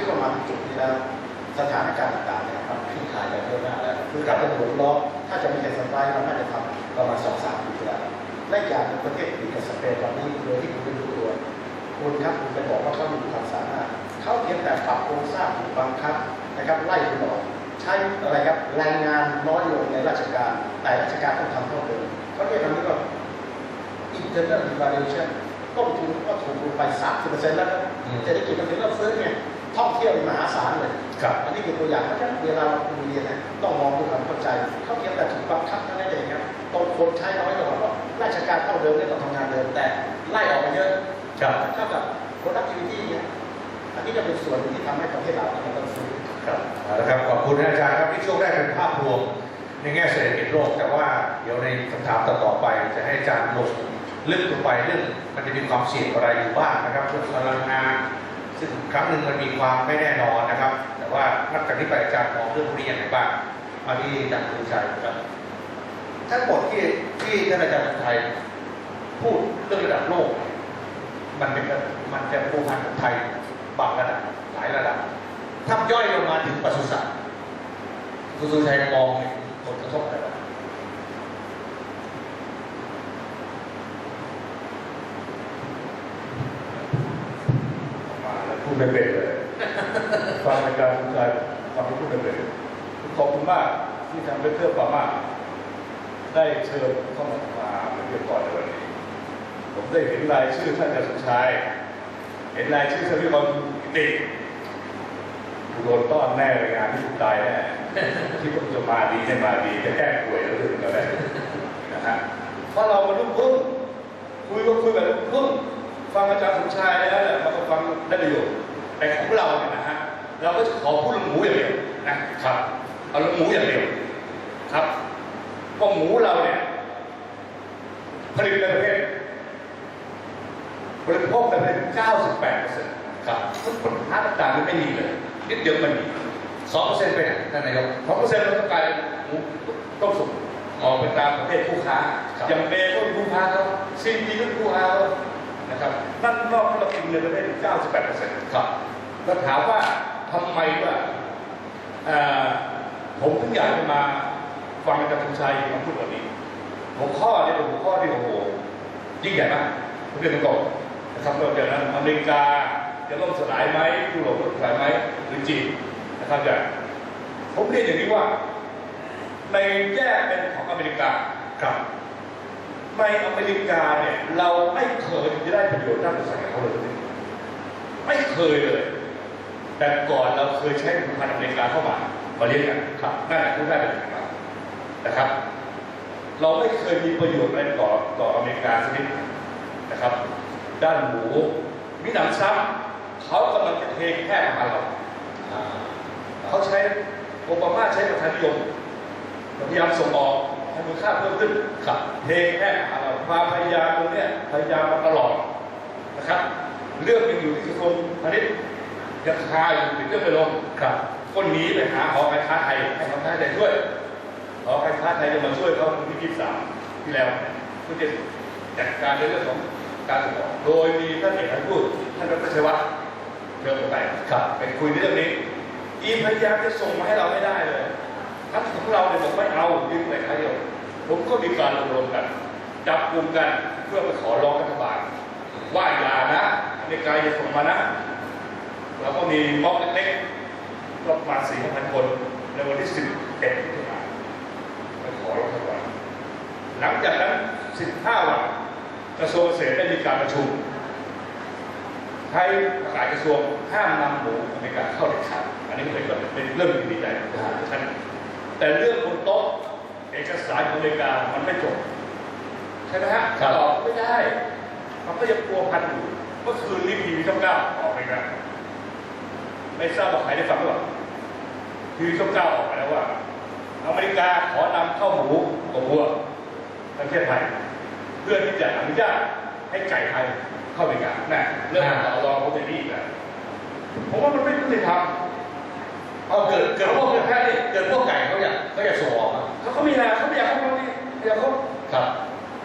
คิดว่ามาถึงจุดนี้แล้วสถานการณ์ต่างๆเนี่ยมันคลี่คลายไปเยอะมากแล้ว คือการเป็นหมุนล้อถ้าจะมีแต่สไลด์เราน่าจะทำประมาณสองสามปีที่แล้วและอีกอย่างหนึ่งประเทศปีกับสเปนวันนี้โดยที่คุณไม่รู้ตัวคุณครับคุณไปบอกว่าเขามีความสามารถเขาเพียงแต่ปรับโครงสร้างถูกบังคับนะครับไล่คุณออกใช้อะไรครับแรงงานน้อยลงในราชการ แต่ราชการต้องทำเท่าเดิมเขาเรียกคำนี้ว่า internal devaluation ต้นทุนก็ถูกลงไป 30%แล้วครับเศรษฐกิจมันถึงเริ่มฟื้นเนี่ย ท่องเที่ยวมีมหาศาลเลยครับอันนี้คือตัวอย่างเพราะฉะนั้นเวลาเราคุยเรียนนะต้องมองด้วยความเข้าใจ เขาเพียงแต่ถูกบังคับเท่านั้นเองครับตรงคนใช้น้อยลงเพราะราชการเท่าเดิมได้ต้องทำงานเดิมแต่ไล่ออกมาเยอะครับเท่ากับ productivity เนี่ยอันนี้จะเป็นส่วนหนึ่งที่ทำให้ประเทศเรามันต้องฟื้นครับเอาละครับขอบคุณอาจารย์ครับที่ช่วงแรกเป็นภาพรวมในแง่เศรษฐกิจโลกแต่ว่าเดี๋ยวในคำถามต่อๆไป จะให้อาจารย์ลงลึกลงไปเรื่องมันจะมีความเสี่ยงอะไรอยู่บ้างนะครับเรื่องพลังงาน ซึ่งครั้งหนึ่งมันมีความไม่แน่นอนนะครับ แต่ว่านับจากนี้ไปอาจารย์มองเรื่องพวกนี้ยังไงบ้างมาที่อาจารย์คุณชัยครับทั้งหมดที่ที่ท่านอาจารย์ไทยพูดเรื่องระดับโลก มันเป็นมันจะผูกพันกับไทยบางระดับหลายระดับถ้าย่อยลงมาถึงปศุสัตว์คุณสุชัยมองเห็นผลกระทบอะไรบ้าง มาแล้วพูด ไม่เป็นเลยฟังรายการคุณชายฟังไม่พูดไม่เป็นขอบคุณมากที่ทางเบเตอร์ฟาร์มาได้เชิญเข้ามามาเป็นเรียบร้อยในวันนี้ ผมได้เห็นรายชื่อท่านอาจารย์สมชาย เห็นรายชื่อท่านพิบาลกิติโดนต้อนแน่เลยงานที่ตายแน่ที่ผมจะมาดีไม่มาดีจะแก้ป่วยแล้วถึงแล้วแหละนะฮะเพราะเรามาลุกขึ้นคุยก็คุยแบบลุกขึ้นฟังอาจารย์สมชายแล้วเนี่ยมันก็ฟังได้ประโยชน์ แต่ของเราเนี่ยนะฮะเราก็จะขอพูดเรื่องหมูอย่างเดียวนะครับเอาเรื่องหมูอย่างเดียวครับก็หมูเราเนี่ยผลิตในประเทศบริโภคในประเทศ98เปอร์เซ็นต์ครับผลค้าต่างๆมันไม่มีเลยนิดเดียวมันมีสองเปอร์เซ็นต์ไปไหนท่านนายกสองเปอร์เซ็นต์มันก็กลายเป็นหมูต้มสุกออกไปตามประเภทคู่ค้าครับอย่างเบก็เป็นคู่ค้าเขาซีพีก็เป็นคู่ค้าเขานะครับนั่นนอกที่เรากินในประเทศ98เปอร์เซ็นต์ครับ แล้วถามว่าทำไมว่าผมถึงอยากจะมาฟังอาจารย์ชัยมาพูดวันนี้หัวข้อเนี่ยเป็นหัวข้อที่โอ้โหยิ่งใหญ่มากเรียนตรงๆนะครับเราจากนั้นอเมริกาจะล่มสลายไหมยุโรปล่มสลายไหมหรือจีนนะครับอย่างผมเรียนอย่างนี้ว่า ในแยกเป็นของอเมริกาครับในอเมริกาเนี่ยเราไม่เคยจะได้ประโยชน์ด้านภาษาเขาเลย ไม่เคยเลย แต่ก่อนเราเคยใช้ผลิตภัณฑ์อเมริกาเข้ามามาเลี้ยงกันครับนั่นแหละพูดได้เป็นอย่างนั้นนะครับ เราไม่เคยมีประโยชน์อะไรต่อต่ออเมริกาสักนิดนะครับ ด้านหมูมีหนำซ้ำเขากำลังจะเทแค่มาหาเราเขาใช้โอบามาใช้ประธานนิยมพยายามส่งออกให้มูลค่าเพิ่มขึ้นครับเทแค่หาเราความพยายามตรงเนี้ยพยายามมาตลอดนะครับ เรื่องยังอยู่ที่กระทรวงพาณิชย์ ยังคาอยู่ถึงเรื่องไปลงครับคนหนีไปหาหอการค้าไทยให้หอการค้าไทยช่วยหอการค้าไทยจะมาช่วยเขาที่ยี่สามที่แล้วเพื่อจะจัดการในเรื่องของการส่งออกโดยมีท่านเอกท่านพูดท่านดรชัยวัฒน์เดินไปครับไปคุยเรื่องนี้ อีพยายามจะส่งมาให้เราไม่ได้เลยทั้งของเราเนี่ยบอกไม่เอายึดไว้ใครเดียวผมก็มีการรวมกัน จับกลุ่มกันเพื่อไปขอร้องรัฐบาลว่าอย่านะอเมริกาอย่าส่งมานะ เราก็มีม็อบเล็กๆประมาณสี่พันคน ในวันที่สิบเอ็ดที่ผ่านไปขอร้องรัฐบาลหลังจากนั้นสิบห้าวันกระทรวงเกษตรได้มีการประชุมไทยประกาศกระทรวงห้ามนำหมูอเมริกาเข้าเด็ดขาดอันนี้เป็นเป็นเรื่องที่ดีใจของท่านแต่เรื่องบนโต๊ะเอกสารของอเมริกามันไม่จบใช่ไหมฮะครับตอบไม่ได้ มันก็ยังกลัวพันอยู่เมื่อคืนนี้ทีวีช่องเก้าออกไปแล้ว ไม่ทราบว่าใครได้ฟังหรือเปล่าทีวีช่องเก้าออกมาแล้วว่า อเมริกาขอนำเข้าหมูกับวัวประเทศไทย เพื่อที่จะอนุญาตให้ไก่ไทยเข้าอเมริกาน่ะเรื่องต่อรองเขาเป็นนี่อีกแล้วผมว่ามันไม่ยุติธรรมเอาเกิดเกิดพวกแค่นี้เกิดพวกไก่เขาอยากเขาอยากส่งออกอะเขาเขามีนะเขาไม่อยากเข้ามาที่อยากเขาครับ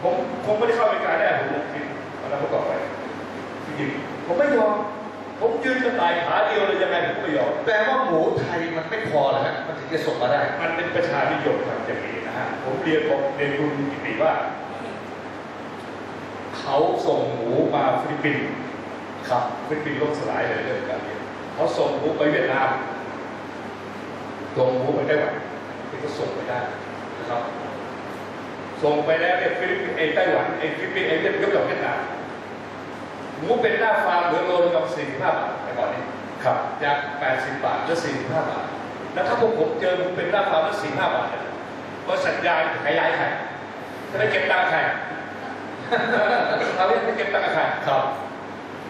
ผมผมไม่ได้เข้าอเมริกาแน่ผมคิดตอนนั้นผมบอกไปจริงๆผมไม่ยอม ผมยืนกระต่ายขาเดียวเลยยังไงผมก็ไม่ยอมแปลว่าหมูไทยมันไม่พอเหรอฮะมันถึงจะส่งมาได้ มันเป็นประชานิยมครับอย่างนี้นะฮะผมเรียนผมเรียนคุณกิติว่า เขาส่งหมูมาฟิลิปปินส์ครับฟิลิปปินส์ล่มสลายเลยเรื่องการเรียนเขาส่งหมูไปเวียดนามส่งหมูไปไต้หวันที่เขาส่งไปได้นะครับส่งไปแล้วเนี่ยฟิลิปปินส์ไอ้ไต้หวันไอ้ฟิลิปปินส์ไอ้เวียดยกกับเวียดนาม หมูเป็นหน้าฟาร์มเหลือโลละกับ 45 บาทแต่ก่อนนี้ครับจาก 80 บาทเหลือ45 บาท แล้วถ้าพวกผมเจอหมูเป็นหน้าฟาร์มแล้ว45 บาทเนี่ยบริษัทยายขายยายใครจะไปเก็บตังค์ใครเราไม่เก็บตังค์ใครครับ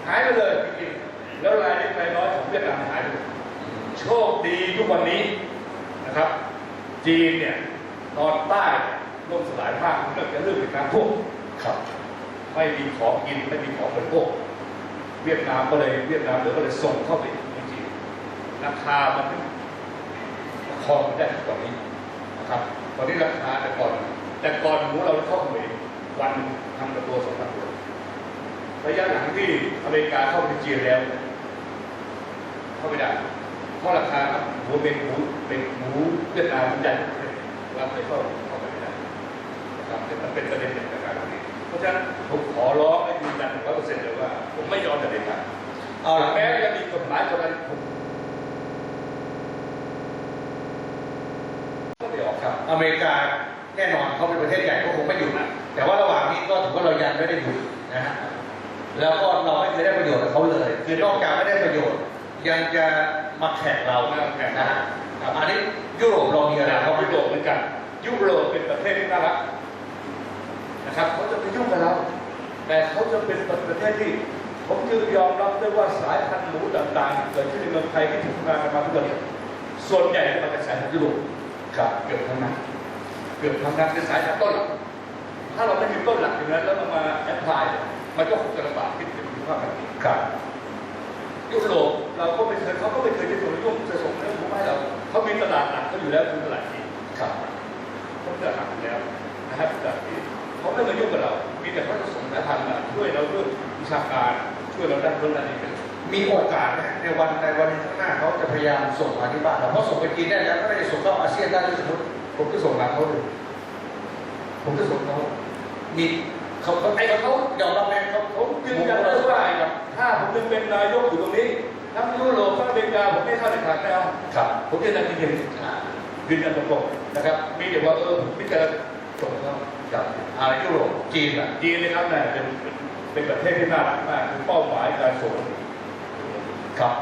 หายไปเลยจริงๆแล้วรายเล็กรายน้อยของเวียดนามหายไปเลยโชคดีทุกวันนี้นะครับ จีนเนี่ยตอนใต้ร่มสลายมากเนื่องจากเรื่องน้ำท่วมครับ ไม่มีของกินไม่มีของบริโภคเวียดนามก็เลยเวียดนามเลยก็เลยส่งเข้าไปในจีนราคามันประคองได้ตอนนี้นะครับตอนนี้ราคาแต่ก่อน แต่ก่อนหมูเราเข้าไปวันทำกับตัวสองพันตัวระยะหลังที่อเมริกาเข้าไปจีนแล้ว เข้าไม่ได้เพราะราคาหมูเป็นหมูเป็นหมูเวียดนามมันใหญ่เราเลยเข้าเข้าไปไม่ได้นะครับมันเป็นประเด็นหนึ่ง รนี้เพราะฉะนั้นผมขอร้องให้ยืนยันร้อยเปอร์เซ็นต์เลยว่า ผมไม่ยอมแต่เด็ดขาดเอาละแม้จะมีกฎหมายกฎอะไรผมก็ไม่ออกครับ อเมริกาแน่นอนเขาเป็นประเทศใหญ่ก็คงไม่หยุดนะแต่ว่าระหว่างนี้ก็ถือว่าเรายังไม่ได้หยุดนะฮะแล้วก็เราไม่เคยได้ประโยชน์กับเขาเลยคือนอกจากไม่ได้ประโยชน์ ยังจะมาแข่งเรามาแข่งนะฮะอันนี้ยุโรปเรามีอะไรเขาเขายุโรปเหมือนกัน ยุโรปเป็นประเทศที่น่ารัก นะครับเขาจะไปยุ่งกับเรา แต่เขาจะเป็นประเทศที่ ผมจึงยอมรับด้วยว่าสายพันธุ์หมูต่างๆที่เกิดขึ้นในเมืองไทยที่ถูกงานกันมาทุกวันนี้ส่วนใหญ่มาจากสายพันธุ์ยุโรปครับเกือบทั้งนั้นเกือบทั้งนั้นเป็นสายพันธุ์ต้นหลักถ้าเราไม่มีต้นหลักอย่างนั้นแล้วเรามาแอพพลายมันก็คงจะลำบากที่จะมีความแบบนี้ครับยุโรปเราก็ไม่เคยเขาก็ไม่เคยจะส่งยุ่งจะส่งเรื่องของให้เราเขามีตลาดหลักเขาอยู่แล้วคือตลาดจีนครับเขามีตลาดหลักอยู่แล้วนะครับตลาดจีน เขาไม่มายุ่งกับเรา มีแต่เขาจะส่งสายพันธุ์มาช่วยเราเรื่องวิชาการช่วยเราด้านนู้นด้านนี้เป็นมีโอกาสนะในวันในวันข้างหน้าเขาจะพยายามส่งมาที่บ้านเราเพราะส่งไปจีนได้แล้วก็ไม่ได้ส่งเข้าอาเซียนได้ด้วยสมมติผมจะส่งมาเขาเลยผมจะส่งเขามีเขาเขาไอ้เขายอมรับไหมเขาผมยืนยันเลยว่าถ้าผมยังเป็นนายกอยู่ตรงนี้ทั้งยุโรปทั้งอเมริกาผมไม่เข้าในทางแนวครับ ผมยืนยันจริงๆอ่ายืนยันตรงๆนะครับ มีแต่ว่าเออผมพิจารณา ส่งเขาครับอายุโรปจีนอะจีนนะครับเนี่ยเป็นเป็นประเทศที่น่ารักมากคือเป้าหมายการส่งครับ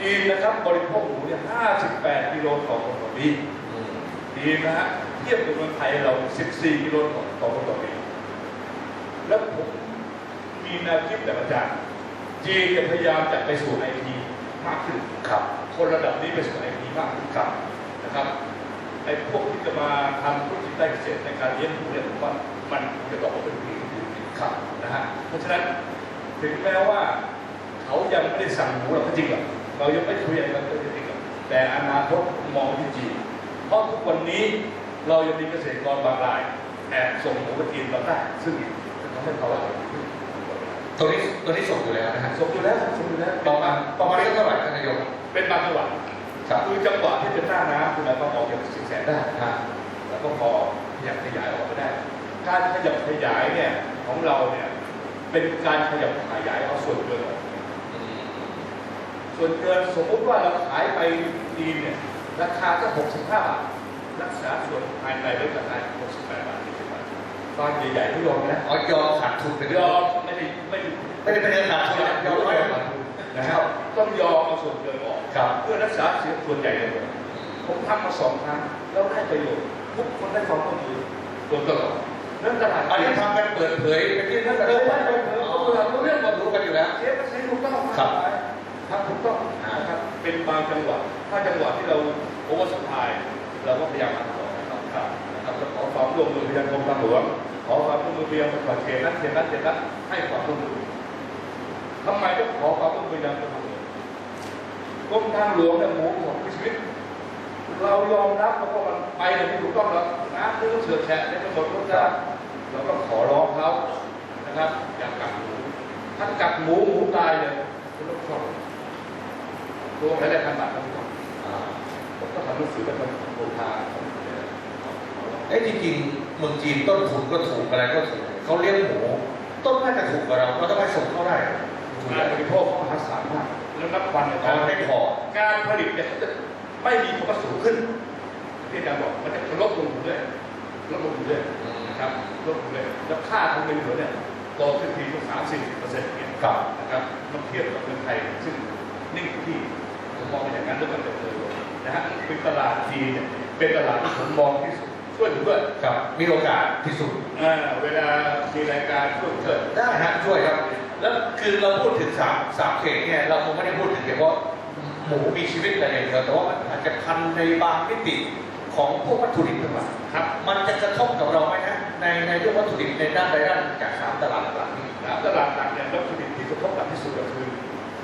จีนนะครับบริโภคหมูเนี่ย58กิโลต่อคนต่อปีจีนนะฮะเทียบกับเมืองไทยเรา 14 กิโลต่อต่อคนต่อปีแล้วผมมีแนวคิดแบบอาจารย์จีนจะพยายามจะไปสู่ไอทีมากขึ้นครับ คนระดับนี้ไปสู่ไอทีมากขึ้นครับนะครับไอ้พวกที่จะมาทำธุรกิจได้เกษตรในการเลี้ยงหมูเนี่ยผมว่ามันจะต้องเป็นปีที่ดีครับนะฮะเพราะฉะนั้นถึงแม้ว่าเขายังไม่ได้สั่งหมูเราก็จริงหรอกเรายังไม่คุยอะไรกันก็จริงหรอกแต่อนาคตมองที่จีนเพราะทุกวันนี้เรายังมีเกษตรกรบางรายแอบส่งหมูไปจีนเราได้ซึ่งจะทำให้เขาตัวนี้ตัวนี้ส่งอยู่แล้วนะฮะส่งอยู่แล้วส่งอยู่แล้วประมาณประมาณนี้เท่าไหร่ท่านนายกเป็นบางจังหวะ ครับคือจังหวะที่เป็นหน้าน้ำคุณหมายความออกจากสินแสได้ฮะแล้วก็พอขยับขยายออกไปได้ การขยับขยายเนี่ยของเราเนี่ยเป็นการขยับขยายเอาส่วนเกินออกส่วนเกินสมมติว่าเราขายไปดีเนี่ยราคาก็65 บาท รักษาส่วนภายในไว้กับขาย68 บาท20บาทตอนใหญ่ๆที่ยอมนะอ๋อยอมขาดทุนไปยด้วยอมไม่ได้ไม่ได้ไม่ได้เป็นเรื่องขาดทุนนะยอมไม่ได้ขาดทุนนะครับต้องยอมเอาส่วนเกินออก ครับเพื่อรักษาเสียงส่วนใหญ่เลยผมทำมาสองครั้งแล้วได้ประโยชน์ทุกคนได้ความร่วมมือโดยตลอดนั่นตลาดอันนี้ทำกันเปิดเผยเป็นที่นั่นั่นนเลเลยยไม่ไปเผยเขาเรารู้เรื่องหมดรู้กันอยู่แล้วเสียภาษีถูกต้องครับทำถูกต้องนะครับเป็นบางจังหวะถ้าจังหวะที่เราโอเวอร์สปายเราก็พยายามทำต่อนะครับนะครับแล้วขอความร่วมมือพยานกรมทางหลวงขอความร่วมมือพยานจังหวัดเขตนั้นเขตนั้นเขตนั้นให้ความร่วมมือทำไมต้องขอความร่วมมือพยานกรมทางหลวง กรมทางหลวงเนี่ยหมูของชีวิต เรายอมรับแล้วก็มันไปเนี่ยถูกต้องแล้วน้ำเรื่องเสือแฉะในกำหนดรถได้เราก็ขอร้องเขานะครับอย่ากักหมูถ้ากักหมูหมูตายเลยคุณต้องชอบรวมหลายๆพันบาทครับทุกคนผมก็ทำหนังสือไปทำโครงการเอ้จริงๆเมืองจีนต้นทุนก็ถูกอะไรก็ถูกเขาเลี้ยงหมูต้นน่าจะถูกกว่าเราเราทำไมส่งเขาได้ แล้วนับวันในตอนไม่พอการผลิตเนี่ยเขาจะไม่มีคำว่าสูงขึ้นที่อาจารย์บอกมันจะลดลงอยู่เรื่อยลดลงอยู่เรื่อยนะครับลดลงเรื่อยแล้วค่าทางเงินเหรียญเนี่ยโตขึ้นทีก็สามสี่เปอร์เซ็นต์เนี่ยครับนะครับต้องเทียบกับเมืองไทยซึ่งนิ่งที่ผมมองเป็นอย่างนั้นด้วยกันเลยนะฮะเป็นตลาดจีนเนี่ยเป็นตลาดที่ผมมองที่สุดช่วยผมด้วยครับมีโอกาสที่สุดอ่าเวลามีรายการช่วยผมด้วยได้ฮะช่วยครับ แล้วคือเราพูดถึงสามสามเขตเนี่ยเราคงไม่ได้พูดถึงเฉพาะหมูมีชีวิตอะไรอย่างเดียวแต่ว่ามันอาจจะพันในบางมิติของพวกวัตถุดิบทั้งหลายครับ มันจะกระทบกับเราไหมนะในในเรื่องวัตถุดิบในด้านใดด้านหนึ่งจากสามตลาดหลักๆนี้นะตลาดหลักเนี่ยวัตถุดิบที่กระทบหนักที่สุดก็คือ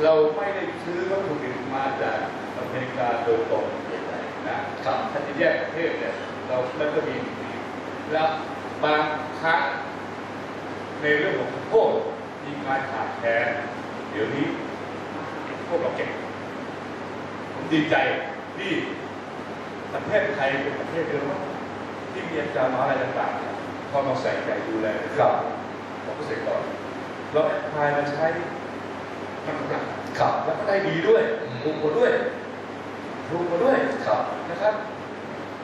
เราไม่ได้ซื้อวัตถุดิบมาจากอเมริกาโดยตรงนะครับถ้าจะแยกประเทศเนี่ยเราแล้วก็มีแล้วบางครั้งในเรื่องของข้าวโพด มีการขาดแคลนเดี๋ยวนี้พวกเราเก่งผมดีใจที่ประเทศไทยเป็นประเทศเดียวมั้งที่มีอาจารย์มหาอะไรต่างๆเนี่ยเข้ามาใส่ใจดูแลครับของเกษตรกรเราแอพพลายมาใช้มันหนักครับแล้วก็ได้ดีด้วยอืมถูกกว่าด้วยถูกกว่าด้วยครับนะครับ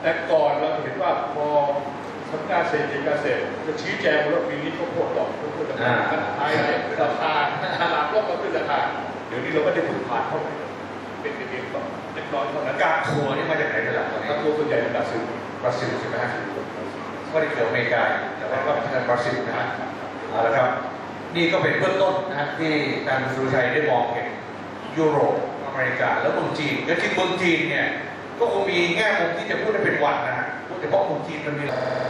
แต่ก่อนเราเห็นว่าพอ สำนักงานเศรษฐกิจเกษตรจะชี้แจงว่าปีนี้เขาโคตรดอกเขาโคตรราคามันหายเลยราคาตลาดโลกก็ขึ้นราคาเดี๋ยวนี้เราก็ได้พึ่งผ่านเข้าไปเป็นเพียงแบบเล็กน้อยเท่านั้นกากถั่วนี่มาจากไหนเป็นหลักตอนนี้ถ้าตัวส่วนใหญ่เป็นบราซิลบราซิลใช่ไหมฮะไม่ได้เกี่ยวกับอเมริกาแต่ว่าก็เป็นบราซิลนะฮะเอาละครับ นี่ก็เป็นเบื้องต้นนะฮะที่การสุรชัยได้มองเห็นยุโรปอเมริกาแล้วเมืองจีนแล้วที่เมืองจีนเนี่ยก็คงมีแง่มุมที่จะพูดได้เป็นวันนะฮะพูดเฉพาะเมืองจีนมันมี